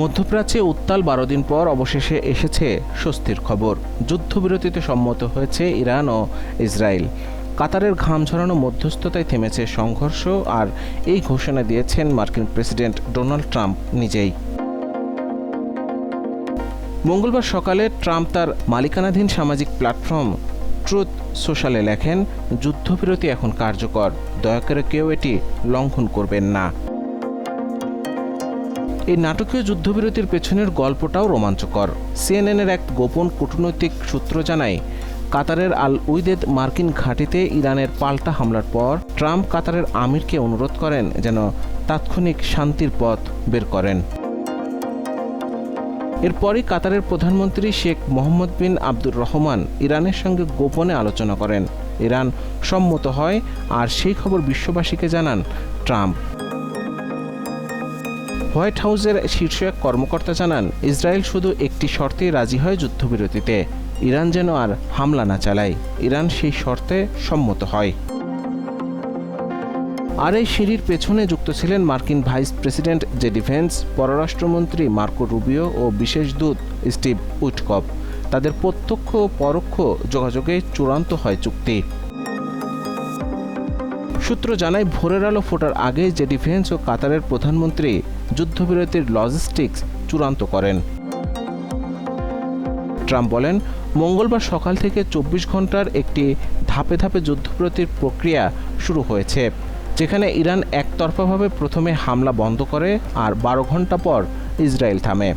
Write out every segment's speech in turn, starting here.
মধ্যপ্রাচ্যে উত্তাল বারো দিন পর অবশেষে এসেছে স্বস্তির খবর। যুদ্ধবিরতিতে সম্মত হয়েছে ইরান ও ইসরায়েল। কাতারের ঘাম ঝরানো মধ্যস্থতায় থেমেছে সংঘর্ষ আর এই ঘোষণা দিয়েছেন মার্কিন প্রেসিডেন্ট ডোনাল্ড ট্রাম্প নিজেই। মঙ্গলবার সকালে ট্রাম্প তার মালিকানাধীন সামাজিক প্ল্যাটফর্ম ট্রুথ সোশ্যালে লেখেন, যুদ্ধবিরতি এখন কার্যকর। দয়া করে কেউ এটি লঙ্ঘন করবেন না। এই নাটকীয় যুদ্ধবিরতির পেছনের গল্পটাও রোমাঞ্চকর। সিএনএনের এক গোপন কূটনৈতিক সূত্র জানায়, কাতারের আল উইদেদ মার্কিন ঘাঁটিতে ইরানের পাল্টা হামলার পর ট্রাম্প কাতারের আমিরকে অনুরোধ করেন যেন তাৎক্ষণিক শান্তির পথ বের করেন। এরপরই কাতারের প্রধানমন্ত্রী শেখ মোহাম্মদ বিন আব্দুর রহমান ইরানের সঙ্গে গোপনে আলোচনা করেন। ইরান সম্মত হয়, আর সেই খবর বিশ্ববাসীকে জানান ট্রাম্প। হোয়াইট হাউসের শীর্ষ এক কর্মকর্তা জানান, ইসরায়েল শুধু একটি শর্তেই রাজি হয় যুদ্ধবিরতিতে। ইরান যেন আর হামলা না চালায়। ইরান সেই শর্তে সম্মত হয়। আর এই সিঁড়ির পেছনে যুক্ত ছিলেন মার্কিন vice president J D Vance, পররাষ্ট্রমন্ত্রী মার্কো রুবিও ও বিশেষ দূত স্টিভ উইটকপ তাদের প্রত্যক্ষ ও পরোক্ষ যোগাযোগে চূড়ান্ত হয় চুক্তি। সূত্র জানায়, ভোরের আলো ফোটার আগে যে ডিফেন্স ও কাতারের প্রধানমন্ত্রী যুদ্ধবিরতির লজিস্টিক্স চূড়ান্ত করেন। ট্রাম্প বলেন, মঙ্গলবার সকাল থেকে চব্বিশ ঘণ্টার একটি ধাপে ধাপে যুদ্ধবিরতির প্রক্রিয়া শুরু হয়েছে, যেখানে ইরান একতরফাভাবে প্রথমে হামলা বন্ধ করে আর বারো ঘণ্টা পর ইসরায়েল থামে।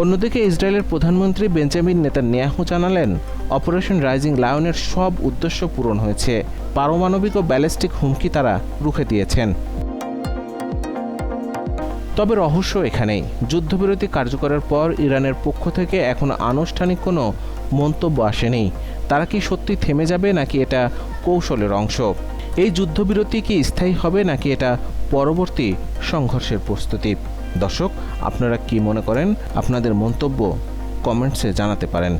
অন্যদিকে ইসরায়েলের প্রধানমন্ত্রী বেঞ্জামিন নেতানিয়াহু জানালেন, অপারেশন রাইজিং লায়নের সব উদ্দেশ্য পূরণ হয়েছে, পারমাণবিক ও ব্যালিস্টিক হুমকি তারা রুখে দিয়েছেন। তবে রহস্য এখানেই। যুদ্ধবিরতি কার্যকরের পর ইরানের পক্ষ থেকে এখন আনুষ্ঠানিক কোনো মন্তব্য আসেনি। তারা কি সত্যি থেমে যাবে নাকি এটা কৌশলের অংশ? এই যুদ্ধবিরতি কি স্থায়ী হবে নাকি এটা পরবর্তী সংঘর্ষের প্রস্তুতি? দর্শক, আপনারা কি মনে করেন? আপনাদের মন্তব্য কমেন্টসে জানাতে পারেন।